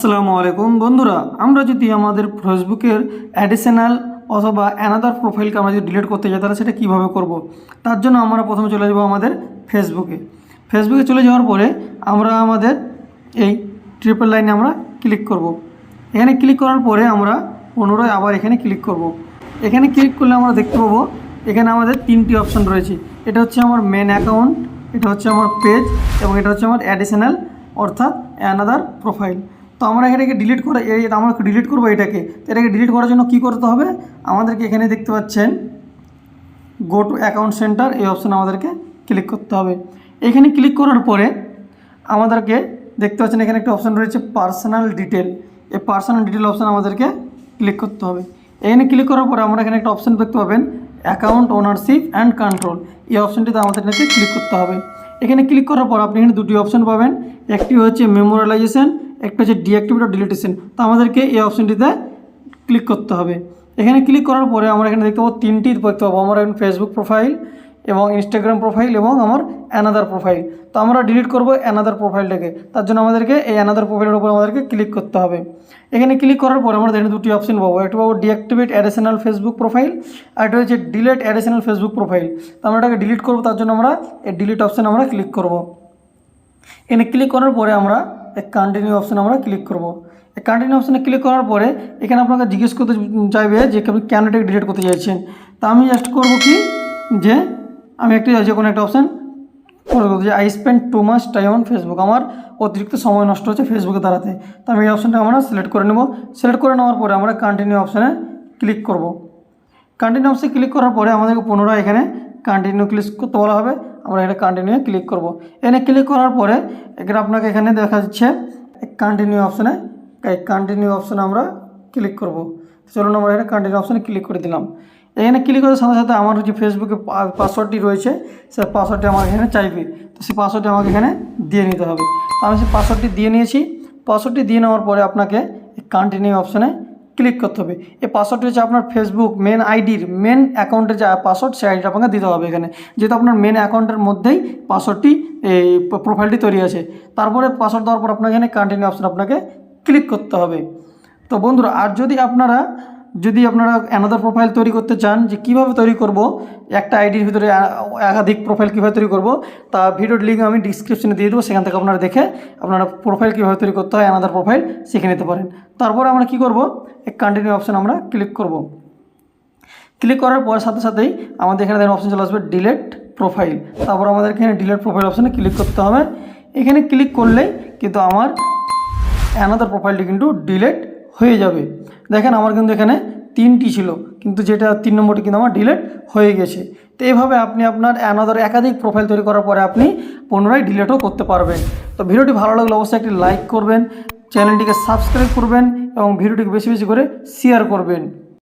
আসসালামু আলাইকুম বন্ধুরা, আমরা যদি আমাদের ফেসবুকের অ্যাডিশনাল অথবা অ্যানাদার প্রোফাইলকে আমরা যদি ডিলিট করতে চাই তাহলে সেটা কীভাবে করব তার জন্য আমরা প্রথমে চলে যাব আমাদের ফেসবুকে ফেসবুকে চলে যাওয়ার পরে আমরা আমাদের এই ট্রিপল লাইনে আমরা ক্লিক করব। এখানে ক্লিক করার পরে আমরা পুনরায় আবার এখানে ক্লিক করব। এখানে ক্লিক করলে আমরা দেখতে পাবো, এখানে আমাদের তিনটি অপশন রয়েছে এটা হচ্ছে আমার মেন অ্যাকাউন্ট এটা হচ্ছে আমার পেজ এবং এটা হচ্ছে আমার অ্যাডিশনাল অর্থাৎ অ্যানাদার প্রোফাইল তো আমরা এটাকে ডিলিট করে এই আমরা ডিলিট করব এটাকে, তো এটাকে ডিলিট করার জন্য কি করতে হবে? আমাদেরকে এখানে দেখতে পাচ্ছেন গো টু অ্যাকাউন্ট সেন্টার এই অপশানে আমাদেরকে ক্লিক করতে হবে। এখানে ক্লিক করার পরে আমাদেরকে দেখতে পাচ্ছেন এখানে একটা অপশান রয়েছে পার্সোনাল ডিটেল এই পার্সোনাল ডিটেল অপশান আমাদেরকে ক্লিক করতে হবে। এখানে ক্লিক করার পরে আমরা এখানে একটা অপশান দেখতে পাবেন অ্যাকাউন্ট ওনারশিপ অ্যান্ড কন্ট্রোল এই অপশানটিতে আমাদেরকে ক্লিক করতে হবে। এখানে ক্লিক করার পর আপনি এখানে দুটি অপশান পাবেন। একটি হচ্ছে মেমোরালাইজেশন একটা হচ্ছে ডিঅ্যাক্টিভেট ডিলিটেশন তো আমাদেরকে এই অপশানটিতে ক্লিক করতে হবে। এখানে ক্লিক করার পরে আমরা এখানে দেখতে পাবো তিনটি দেখতে পাবো, আমার ফেসবুক প্রোফাইল এবং ইনস্টাগ্রাম প্রোফাইল এবং আমার অ্যানাদার প্রোফাইল তো আমরা ডিলিট করব অ্যানাদার প্রোফাইলটাকে তার জন্য আমাদেরকে এই অ্যানাদার প্রোফাইলের উপর আমাদেরকে ক্লিক করতে হবে। এখানে ক্লিক করার পর আমরা এখানে দুটি অপশন পাবো, একটা পাবো ডিঅ্যাক্টিভেট অ্যাডিশনাল ফেসবুক প্রোফাইল আর একটা হচ্ছে ডিলেট অ্যাডিশনাল ফেসবুক প্রোফাইল তো আমরা এটাকে ডিলিট করব, তার জন্য আমরা এই ডিলিট অপশান আমরা ক্লিক করব। এখানে ক্লিক করার পরে আমরা কন্টিনিউ অপশানে আমরা ক্লিক করব। এই কন্টিনিউ অপশানে ক্লিক করার পরে এখানে আপনাকে জিজ্ঞেস করতে চাইবে যে আপনি কেন এটাকে ডিলিট করতে চাইছেন। তা আমি জাস্ট করব কি? যে আমি একটি যে কোনো একটা অপশান যে I spend too much time on Facebook আমার অতিরিক্ত সময় নষ্ট হচ্ছে ফেসবুকে দাঁড়াতে। তো আমি এই অপশানটা আমরা সিলেক্ট করে নেব। সিলেক্ট করে নেওয়ার পরে আমরা কন্টিনিউ অপশানে ক্লিক করব। কন্টিনিউ অপশানে ক্লিক করার পরে আমাদেরকে পুনরায় এখানে কন্টিনিউ ক্লিক করতে বলা হবে। আমরা এখানে কন্টিনিউ ক্লিক করব। এখানে ক্লিক করার পরে এখানে আপনাকে এখানে দেখা যাচ্ছে কন্টিনিউ অপশানে এই কন্টিনিউ অপশানে আমরা ক্লিক করব। চলুন আমরা এখানে কন্টিনিউ অপশানে ক্লিক করে দিলাম। এখানে ক্লিক করার সাথে সাথে আমার যে ফেসবুকে পাসওয়ার্ডটি রয়েছে, সেই পাসওয়ার্ডটি আমার এখানে চাইবে। তো সেই পাসওয়ার্ডটি আমাকে এখানে দিয়ে নিতে হবে। আমি সেই পাসওয়ার্ডটি দিয়ে নিয়েছি। পাসওয়ার্ডটি দিয়ে নেওয়ার পরে আপনাকে কন্টিনিউ অপশানে ক্লিক করতে হবে। এই পাসওয়ার্ডটি হচ্ছে আপনার ফেসবুক মেন আইডির মেন অ্যাকাউন্টের যে পাসওয়ার্ড সেই আইডিটা আপনাকে দিতে হবে এখানে। যেহেতু আপনার মেন অ্যাকাউন্টের মধ্যেই পাসওয়ার্ডটি এই প্রোফাইলটি তৈরি আছে। তারপরে পাসওয়ার্ড দেওয়ার পর আপনাকে এখানে কন্টিনিউ অপশন আপনাকে ক্লিক করতে হবে। তো বন্ধুরা, আর যদি আপনারা যদি আপনারা অ্যানাদার প্রোফাইল তৈরি করতে চান যে কীভাবে তৈরি করব, একটা আইডির ভিতরে একাধিক প্রোফাইল কীভাবে তৈরি করব, তা ভিডিওর লিঙ্ক আমি ডিসক্রিপশনে দিয়ে দেবো, সেখান থেকে আপনারা দেখে আপনারা প্রোফাইল কীভাবে তৈরি করতে হয় অ্যানাদার প্রোফাইল শিখে নিতে পারেন। তারপরে আমরা কি করব, এক কন্টিনিউ অপশান আমরা ক্লিক করব। ক্লিক করার পর সাথে সাথেই আমাদের এখানে দেখেন অপশন চলে আসবে ডিলেট প্রোফাইল তারপর আমাদের এখানে ডিলেট প্রোফাইল অপশানে ক্লিক করতে হবে। এখানে ক্লিক করলেই কিন্তু আমার অ্যানাদার প্রোফাইলটি কিন্তু ডিলেট হয়ে যাবে। দেখেন আমার কিন্তু এখানে তিনটি ছিল, কিন্তু যেটা তিন নম্বরটি কিন্তু আমার ডিলেট হয়ে গেছে। তো এইভাবে আপনি আপনার অ্যানাদার একাধিক প্রোফাইল তৈরি করার পরে আপনি পুনরায় ডিলেটও করতে পারবেন। তো ভিডিওটি ভালো লাগলে অবশ্যই একটি লাইক করবেন চ্যানেলটিকে সাবস্ক্রাইব করবেন এবং ভিডিওটিকে বেশি বেশি করে শেয়ার করবেন।